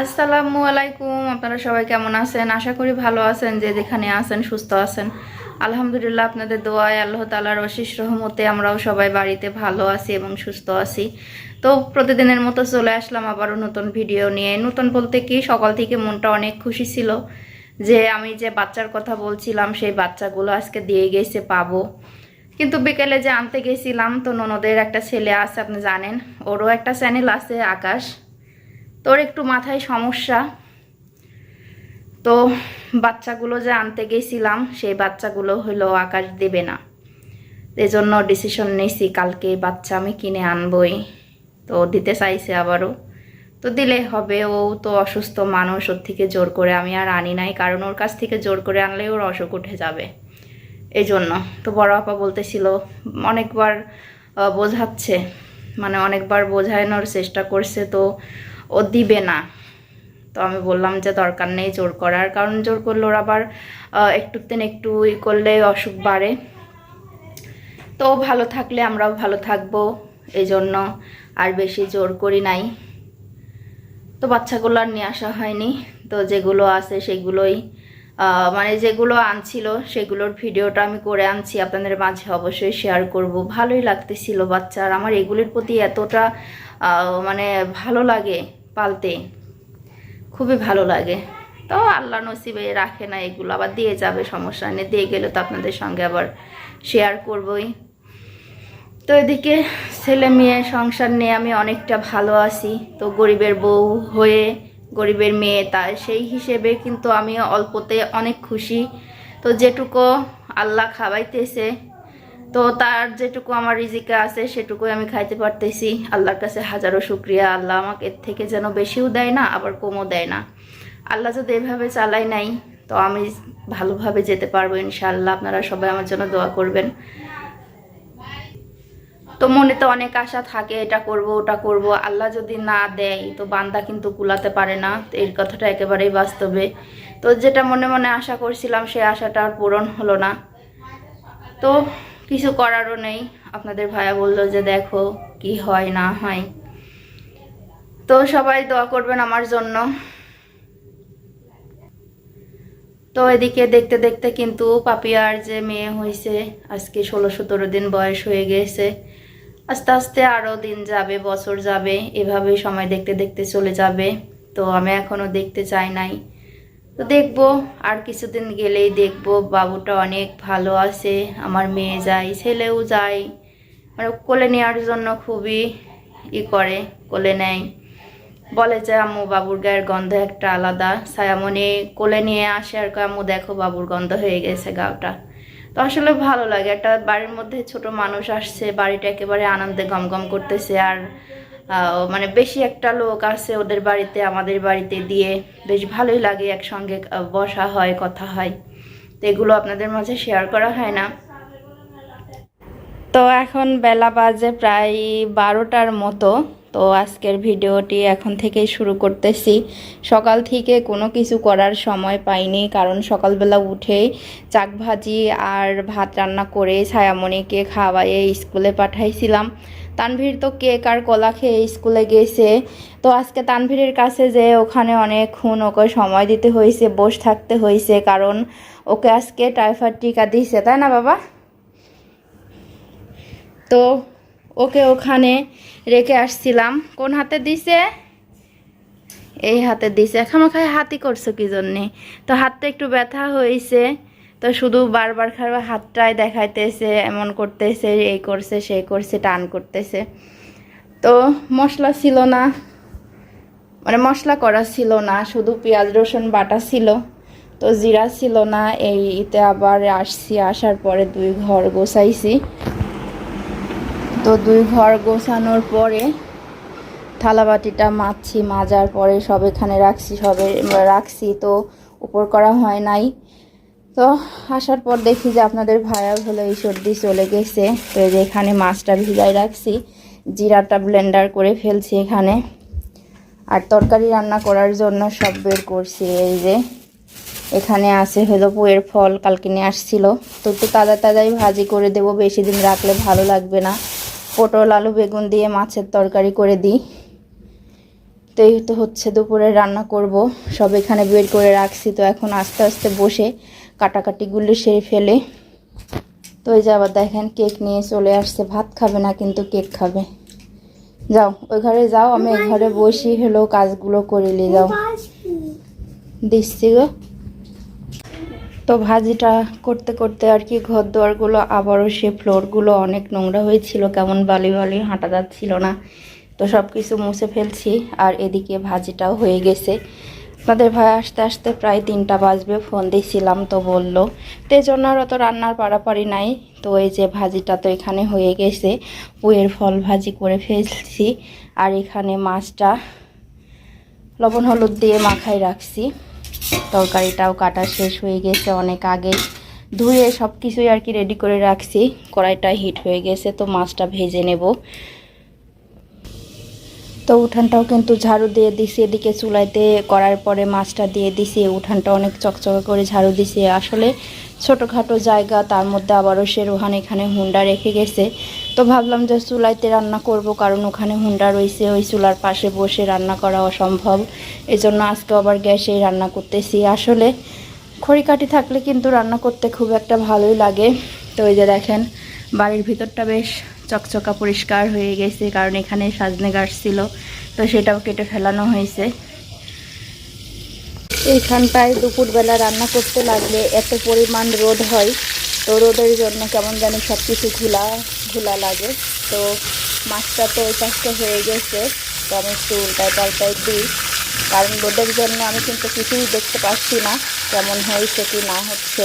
আসসালামু আলাইকুম, আপনারা সবাই কেমন আছেন? আশা করি ভালো আছেন, যে যেখানে আছেন, সুস্থ আছেন। আলহামদুলিল্লাহ, আপনাদের দোয়ায় আল্লাহ তালার অশিস রহমতে আমরাও সবাই বাড়িতে ভালো আছি এবং সুস্থ আছি। তো প্রতিদিনের মতো চলে আসলাম আবারও নতুন ভিডিও নিয়ে। নতুন বলতে কি, সকাল থেকে মনটা অনেক খুশি ছিল যে আমি যে বাচ্চার কথা বলছিলাম, সেই বাচ্চাগুলো আজকে দিয়ে গেছে পাবো। কিন্তু বিকেলে যে আনতে গেছিলাম, তো ননদের একটা ছেলে আছে, আপনি জানেন, ওরও একটা চ্যানেল আছে, আকাশ। তোর একটু মাথায় সমস্যা। তো বাচ্চাগুলো যে আনতে গেছিলাম, সেই বাচ্চাগুলো হলো আকাশ দেবে না। এই জন্য ডিসিশন নিয়েছি কালকে বাচ্চা আমি কিনে আনবই। তো দিতে চাইছে আবারও। তো দিলে হবে, ও তো অসুস্থ মানুষ, ওর থেকে জোর করে আমি আর আনি নাই। কারণ ওর কাছ থেকে জোর করে আনলে ওর অসুখ উঠে যাবে। এই জন্য তো বড় আপা বলতেছিল, অনেকবার বোঝাচ্ছে। মানে অনেকবার বোঝানোর চেষ্টা করছে তো ও দিবে না। তো আমি বললাম যে দরকার নেই জোর করার কারণ জোর করলে ওর আবার আহ, একটুতেন একটু ই করলে অসুখ বাড়ে। তো ভালো থাকলে আমরাও ভালো থাকব এই জন্য আর বেশি জোর করি নাই। তো বাচ্চাগুলো আর নিয়ে আসা হয়নি। তো যেগুলো আছে সেগুলোই মানে যেগুলো আনছিল সেগুলোর ভিডিওটা আমি করে আনছি আপনাদের মাঝে অবশ্যই শেয়ার করব। ভালোই লাগতেছিল বাচ্চার আমার এগুলির প্রতি এতটা মানে ভালো লাগে। পালতে। খুবই ভালো লাগে। তো আল্লাহ নসিবে রাখে না এগুলো, আবার দিয়ে যাবে, সমস্যা নেই। দিয়ে গেলে তো আপনাদের সঙ্গে আবার শেয়ার করবই। তো এদিকে ছেলে মেয়ে সংসার নিয়ে আমি অনেকটা ভালো আছি। তো গরিবের বউ হয়ে গরিবের মেয়ে, তাই সেই হিসেবে কিন্তু আমি অল্পতে অনেক খুশি। তো যেটুকু আল্লাহ খাওয়াইতেছে তো তার যেটুকু আমার রিজিকে আছে, সেটুকুই আমি খাইতে পারতেছি। আল্লাহর কাছে হাজারো শুক্রিয়া। আল্লাহ আমাকে এর থেকে যেন বেশিও দেয় না, আবার কমও দেয় না। আল্লাহ যদি এভাবে চালাই নাই, তো আমি ভালোভাবে যেতে পারব ইনশাআল্লাহ। আপনারা সবাই আমার জন্য দোয়া করবেন। তো মনে তো অনেক আশা থাকে, এটা করব, ওটা করব। আল্লাহ যদি না দেয়, তো বান্দা কিন্তু কুলাতে পারে না। এই কথাটা একেবারেই বাস্তবে। তো যেটা মনে মনে আশা করছিলাম, সেই আশাটা আর পূরণ হলো না। তো কিছু করারও নেই। আপনাদের ভাইয়া বলল যে, দেখো কি হয় না হয়। তো সবাই দোয়া করবেন আমার জন্য। তো এদিকে দেখতে দেখতে কিন্তু পাপিয়ার যে মেয়ে হয়েছে, আজকে ষোলো সতেরো দিন বয়স হয়ে গেছে। আস্তে আস্তে আরও দিন যাবে, বছর যাবে এভাবে সময় দেখতে দেখতে চলে যাবে। তো আমি এখনও দেখতে চাই নাই। তো দেখব, আর কিছুদিন গেলেই দেখব, বাবুটা অনেক ভালো আছে, আমার মেয়ে যায়, ছেলেও যায়। মানে কোলে নেওয়ার জন্য খুবই ই করে, কোলে নেয়। বলে যে, আম্মু, বাবুর গায়ের গন্ধ একটা আলাদা। ছায়ামণি কোলে নিয়ে আসে আর আম্মু, দেখো বাবুর গন্ধ হয়ে গেছে গাওটা। তো আসলে ভালো লাগে, একটা বাড়ির মধ্যে ছোট মানুষ আসছে, বাড়িটা একেবারে আনন্দে গমগম করতেছে, আর মানে বেশি একটা লোক আছে ওদের বাড়িতে, আমাদের বাড়িতে দিয়ে বেশ ভালোই লাগে একসঙ্গে বসা হয়, কথা হয়। তো এগুলো আপনাদের মাঝে শেয়ার করা হয় না। তো এখন বেলা বাজে প্রায় বারোটার মতো। তো আজকের ভিডিওটি এখন থেকেই শুরু করতেছি। সকাল থেকে কোনো কিছু করার সময় পাইনি, কারণ সকালবেলা উঠেই চাক ভাজি আর ভাত রান্না করে ছায়ামণিকে খাওয়াইয়ে স্কুলে পাঠাইছিলাম। তানভীর তো কেক আর কলা খেয়ে স্কুলে গেছে। তো আজকে তানভীরের কাছে যে ওখানে অনেকক্ষণ ওকে সময় দিতে হয়েছে, বসে থাকতে হয়েছে, কারণ ওকে আজকে টাইফয়েড টিকা দিয়েছে, তাই না বাবা? তো ওকে ওখানে রেখে আসছিলাম। কোন হাতে দিছে? এই হাতে দিছে। এখন খামাখায় হাতি করছ কি জন্যে? তো হাতটা একটু ব্যথা হয়েছে। তো শুধু বারবার খাবার হাতটাই দেখাইতেছে, এমন করতেছে, এই করছে, সেই করছে, টান করতেছে। তো মশলা ছিল না। মানে মশলা করা ছিল না, শুধু পেঁয়াজ, রসুন বাটা ছিল। তো জিরা ছিল না এইতে আবার আসছি, আসার পরে দুই ঘর গোছাইছি। তো দুই ঘর গোছানোর পরে থালাবাটিটা মাজছি মাজার পরে সব এখানে রাখছি, সবে রাখছি, তো উপর করা হয় নাই। তো আসার পর দেখি যে আপনাদের ভাইয়া হলো এই সর্দি চলে গেছে। তো এই যে এখানে মাছটা ভিজাই রাখছি, জিরাটা ব্লেন্ডার করে ফেলছি এখানে। আর তরকারি রান্না করার জন্য সব বের করছি এই যে। এখানে আছে হলো বইয়ের ফল, কালকে নিয়ে আসছিল। তো একটু তাজা তাজাই ভাজি করে দেবো, বেশি দিন রাখলে ভালো লাগবে না। পটল, আলু, বেগুন দিয়ে মাছের তরকারি করে দিই। তো এই তো হচ্ছে দুপুরে রান্না করব। সব এখানে বের করে রাখছি, তো এখন আস্তে আস্তে বসে কাটাকাটিগুলো সেরে ফেলে। তো এই যে আবার দেখেন, কেক নিয়ে চলে আসছে। ভাত খাবে না, কিন্তু কেক খাবে। যাও, ওই ঘরে যাও, আমি এই ঘরে বসি হলো কাজগুলো করে নিয়ে যাও। দিচ্ছি গো। তো ভাজিটা করতে করতে আর কি ঘর দুয়ারগুলো আবারও সে ফ্লোরগুলো অনেক নোংরা হয়েছিল। কেমন বালি বালি হাঁটা যাচ্ছিল না। তো সব কিছু মুছে ফেলছি, আর এদিকে ভাজিটাও হয়ে গেছে। আপনাদের ভাই আসতে আসতে প্রায় তিনটা বাজবে, ফোন দিয়েছিলাম তো বলল। তো জন্য আর অত রান্নার পারাপারি নাই, তো এই যে ভাজিটা তো এখানে হয়ে গেছে। পুয়ের ফল ভাজি করে ফেলছি, আর এখানে মাছটা লবণ হলুদ দিয়ে মাখাই রাখছি। তরকারিটাও কাটা শেষ হয়ে গেছে অনেক আগে। ধুয়ে সব কিছুই আর কি রেডি করে রাখছি। কড়াইটা হিট হয়ে গেছে, তো মাছটা ভেজে নেব। তো উঠানটাও কিন্তু ঝাড়ু দিয়ে দিছি, এদিকে চুলাইতে করার পরে মাছটা দিয়ে দিছি, উঠানটা অনেক চকচকে করে ঝাড়ু দিছি। আসলে ছোটোখাটো জায়গা, তার মধ্যে আবারও সে রোহান এখানে হুন্ডা রেখে গেছে। তো ভাবলাম যে চুলাইতে রান্না করব, কারণ ওখানে হুন্ডা রয়েছে, ওই চুলার পাশে বসে রান্না করা অসম্ভব। এজন্য আজকে আবার গ্যাসেই রান্না করতেছি। আসলে খড়িকাঠি থাকলে কিন্তু রান্না করতে খুব একটা ভালোই লাগে। তো ওই যে দেখেন, বাড়ির ভিতরটা বেশ চকচকা পরিষ্কার হয়ে গেছে, কারণ এখানে সাজনে গাছ ছিল, তো সেটাও কেটে ফেলানো হয়েছে। এইখানটায় দুপুরবেলা রান্না করতে লাগলে এত পরিমাণ রোদ হয়, তো রোদের জন্য কেমন জানি সব কিছু ঘোলা ঘোলা লাগে। তো মাছটা তো ওই হয়ে গেছে, তো আমি একটু উল্টায় পাল্টায় দিই। কারণ রোদের জন্য আমি কিন্তু কিছুই দেখতে পাচ্ছি না, কেমন হয়েছে কি না হচ্ছে।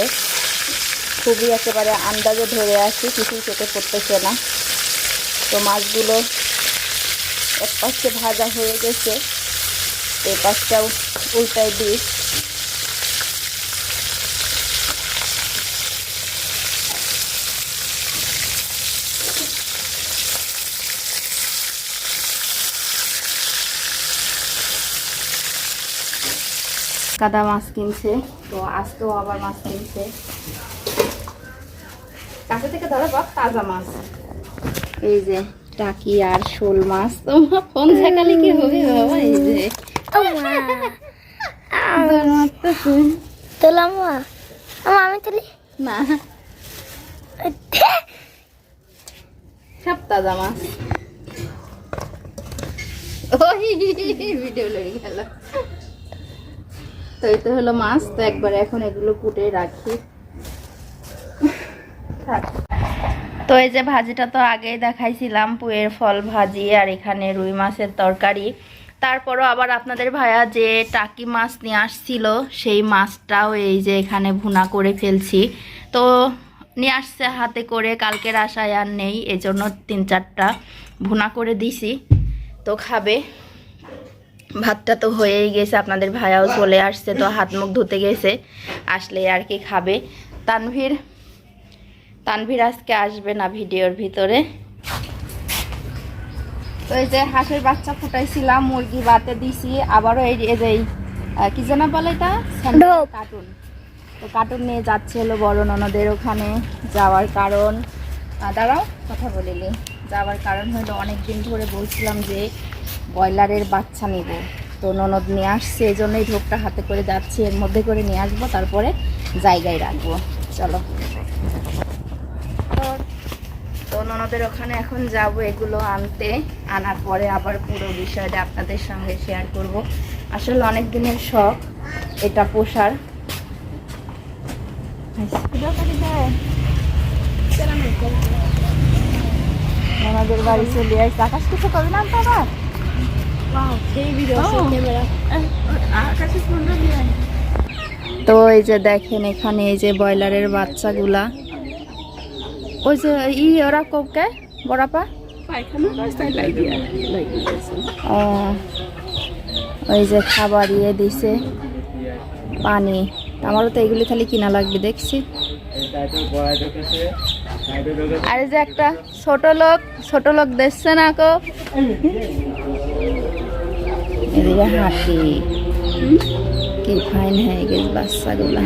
খুবই একেবারে আন্দাজে ধরে আছি, কিছুই চোখে পড়তেছে না। তো মাছগুলো এক পাশে ভাজা হয়ে গেছে এই পাশটাও উল্টায় দিই। কাদা মাছ কিনছে, তো আজকেও আবার মাছ কিনছে। কাছে থেকে ধরো বাপ তাজা মাছ। এই যে টাকি আর শোল মাছ। তোমার ফোন কি হবে বাবা, এই যে। না সব তাজা মাছ। ওই লেগে তো তো হলো মাছ, তো একবার এখন এগুলো কুটে রাখি থাক। তো এই যে ভাজিটা তো আগেই দেখাইছিলাম, পুয়ের ফল ভাজি আর এখানে রুই মাছের তরকারি। তারপরও আবার আপনাদের ভাইয়া যে টাকি মাছ নিয়ে আসছিল, সেই মাছটাও এই যে এখানে ভুনা করে ফেলছি। তো নিয়ে আসছে হাতে করে কালকের আশায় আর নেই, এজন্য তিন চারটা ভুনা করে দিছি। তো খাবে। ভাতটা তো হয়েই গেছে, আপনাদের ভাইয়াও চলে আসছে, তো হাত মুখ ধুতে গেছে আসলে আর কি খাবে। তানভীর তানভীর আজকে আসবে না ভিডিওর ভিতরে। তো এই যে হাঁসের বাচ্চা ফুটাইছিলাম মুরগি বাতে দিছি আবারও এই এই যে এই, কি যেন বলে এটা? কার্টুন। তো কার্টুন নিয়ে যাচ্ছে হলো বড় ননদের ওখানে যাওয়ার কারণ। দাঁড়াও কথা বলিলি যাওয়ার কারণ হলো অনেক দিন ধরে বলছিলাম যে ব্রয়লারের বাচ্চা নিব। তো ননদ নিয়ে আসছে এই জন্যই ঢোকটা হাতে করে যাচ্ছি এর মধ্যে করে নিয়ে আসব তারপরে জায়গায় রাখব। চলো। ননদের ওখানে এখন যাব এগুলো আনতে। আনার পরে আবার পুরো বিষয়টা আপনাদের সঙ্গে শেয়ার করব। আসলে অনেক দিনের শখ এটা পোষার। ননদের বাড়ি চলে আসছে আকাশ কিছু করবে না তো আবার। ক্যামেরা তো এই যে দেখেন এখানে এই যে ব্রয়লারের বাচ্চাগুলা। ওই যে ই ওরা কোকে বড়াপা? ও ওই যে খাবার ইয়ে দিছে পানি। আমারও তো এগুলি খালি কিনা লাগবে দেখছি। আর এই যে একটা ছোট লোক ছোট লোক দেখছে না কো? এদিকে হাঁটি কি ফাইন হয়ে গেছে বাচ্চাগুলা।